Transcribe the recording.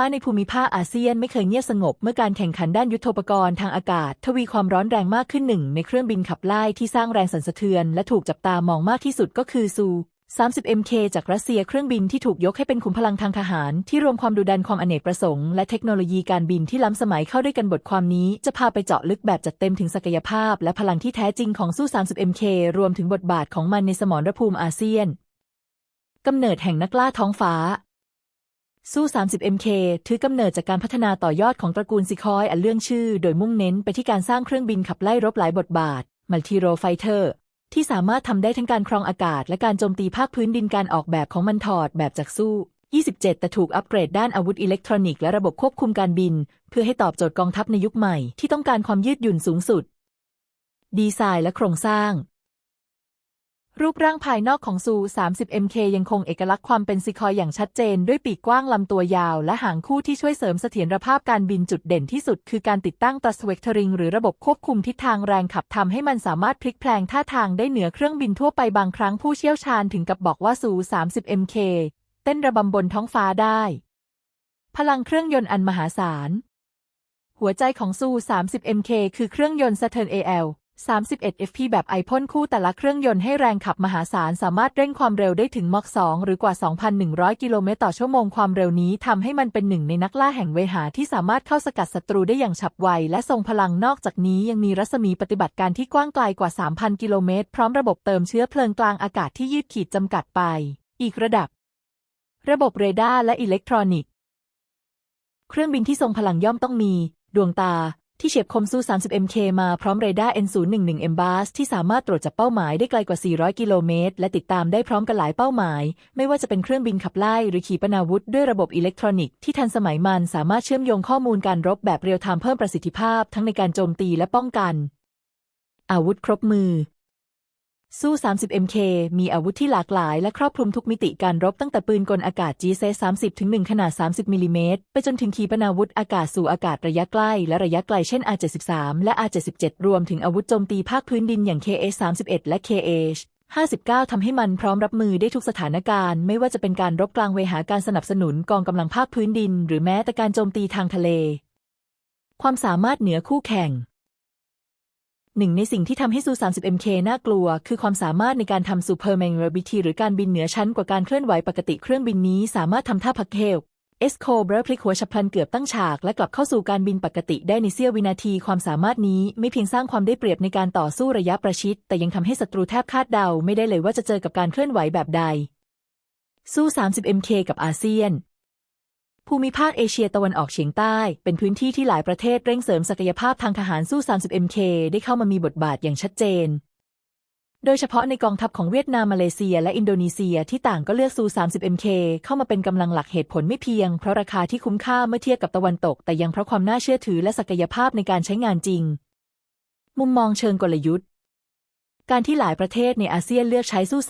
ฟ้าในภูมิภาคอาเซียนไม่เคยเงียบสงบเมื่อการแข่งขันด้านยุทโธปกรณ์ทางอากาศ ทวีความร้อนแรงมากขึ้นหนึ่งในเครื่องบินขับไล่ที่สร้างแรงสั่นสะเทือน และถูกจับตามองมากที่สุดก็คือซู 30 MK จากรัสเซียเครื่องบินที่ถูกยกให้เป็นขุมพลังทางทหาร ที่รวมความดุดันความอเนกประสงค์ และเทคโนโลยีการบินที่ล้ำสมัยเข้าด้วยกันบทความนี้จะพาไปเจาะลึกแบบจัดเต็มถึงศักยภาพ และพลังที่แท้จริงของสู้30 MK รวมถึงบทบาทของมันในสมรภูมิอาเซียนกำเนิดแห่งนักล่าท้องฟ้า สู้ 30 MK ถือกำเนิดจากการพัฒนาต่อยอดของตระกูลซิคอยอันเรื่องชื่อ โดยมุ่งเน้นไปที่การสร้างเครื่องบินขับไล่รบหลายบทบาท มัลติโรไฟเตอร์ ที่สามารถทำได้ทั้งการครองอากาศ และการโจมตีภาคพื้นดินการออกแบบของมันถอดแบบจากสู้ 27 แต่ถูกอัปเกรดด้านอาวุธอิเล็กทรอนิกส์และระบบควบคุมการบิน เพื่อให้ตอบโจทย์กองทัพในยุคใหม่ที่ต้องการความยืดหยุ่นสูงสุด ดีไซน์และโครงสร้าง รูปร่างภายนอกของซู 30 MK ยังคงเอกลักษณ์ความเป็นซิคอยอย่างชัดเจน ด้วยปีกกว้างลำตัวยาว และหางคู่ที่ช่วยเสริมเสถียรภาพการบินจุดเด่นที่สุด คือการติดตั้งตัสเวกเทอริงหรือระบบควบคุมทิศทางแรงขับทำให้มันสามารถพลิกแพลงท่าทางได้เหนือเครื่องบินทั่วไปบางครั้งผู้เชี่ยวชาญถึงกับบอกว่าซู 30 MK เต้นระบำบนท้องฟ้าได้ พลังเครื่องยนต์อันมหาศาล หัวใจของซู 30 MK คือเครื่องยนต์ Saturn AL 31 FP แบบไอพ่นคู่แต่ละเครื่องยนต์ให้แรงขับมหาศาล สามารถเร่งความเร็วได้ถึงมอก2หรือกว่า 2,100 กิโลเมตรต่อชั่วโมงความเร็วนี้ทำให้มันเป็นหนึ่งในนักล่าแห่งเวหาที่สามารถเข้าสกัดศัตรูได้อย่างฉับไว และทรงพลังนอกจากนี้ยังมีรัศมีปฏิบัติการที่กว้างไกลกว่า 3,000 กิโลเมตร พร้อมระบบเติมเชื้อเพลิงกลางอากาศที่ยืดขีดจำกัดไป อีกระดับ ระบบเรดาร์และอิเล็กทรอนิกส์ เครื่องบินที่ทรงพลังย่อมต้องมี ดวงตา ที่เฉียบคมสู้ 30 MK มาพร้อมเรดาร์ N011 M b a s ที่สามารถตรวจจับเป้าหมายได้ไกลกว่า 400 กิโลเมตร และติดตามได้พร้อมกันหลายเป้าหมาย ไม่ว่าจะเป็นเครื่องบินขับไล่ หรือขีปนาวุธ ด้วยระบบอิเล็กทรอนิกส์ที่ทันสมัยมันสามารถเชื่อมโยงข้อมูลการรบแบบเรียลไทม์เพิ่มประสิทธิภาพ ทั้งในการโจมตีและป้องกัน อาวุธครบมือ สู้ 30 MK มีอาวุธที่หลากหลายและครอบคลุมทุกมิติการรบตั้งแต่ปืนกลอากาศ GC 30ถึง1ขนาด 30มิลิเมตรไปจนถึงขีปนาวุธอากาศสู่อากาศระยะใกล้และระยะไกลเช่น R73 และ R77 รวมถึงอาวุธโจมตีภาคพื้นดินอย่าง KA-31 และ KH 59 ทำให้มันพร้อมรับมือได้ทุกสถานการณ์ ไม่ว่าจะเป็นการรบกลางเวหาการสนับสนุนกองกำลังภาคพื้นดิน หรือแม้แต่การโจมตีทางทะเล ความสามารถเหนือคู่แข่ง หนึ่งในสิ่งที่ทำให้ซู 30MK น่ากลัว คือความสามารถในการทำ Supermaneuverability หรือการบินเหนือชั้นกว่าการเคลื่อนไหวปกติเครื่องบินนี้สามารถทำท่าพักเทลเอสโคเบรพลิกหัวฉับพลันเกือบตั้งฉาก และกลับเข้าสู่การบินปกติได้ในเสี้ยววินาทีความสามารถนี้ไม่เพียงสร้างความได้เปรียบในการต่อสู้ระยะประชิด แต่ยังทำให้ศัตรูแทบคาดเดาไม่ได้เลยว่าจะเจอกับการเคลื่อนไหวแบบใดสู้ 30MK กับอาเซียน ภูมิภาคเอเชียตะวันออกเฉียงใต้ เป็นพื้นที่ที่หลายประเทศเร่งเสริมศักยภาพทางทหารสู้ 30MK ได้เข้ามามีบทบาทอย่างชัดเจน โดยเฉพาะในกองทัพของเวียดนามมาเลเซียและอินโดนีเซียที่ต่างก็เลือกซู 30MK เข้ามาเป็นกำลังหลักเหตุผลไม่เพียง เพราะราคาที่คุ้มค่าเมื่อเทียบกับตะวันตก แต่ยังเพราะความน่าเชื่อถือและศักยภาพในการใช้งานจริง มุมมองเชิงกลยุทธ์ การที่หลายประเทศในอาเซียนเลือกใช้สู้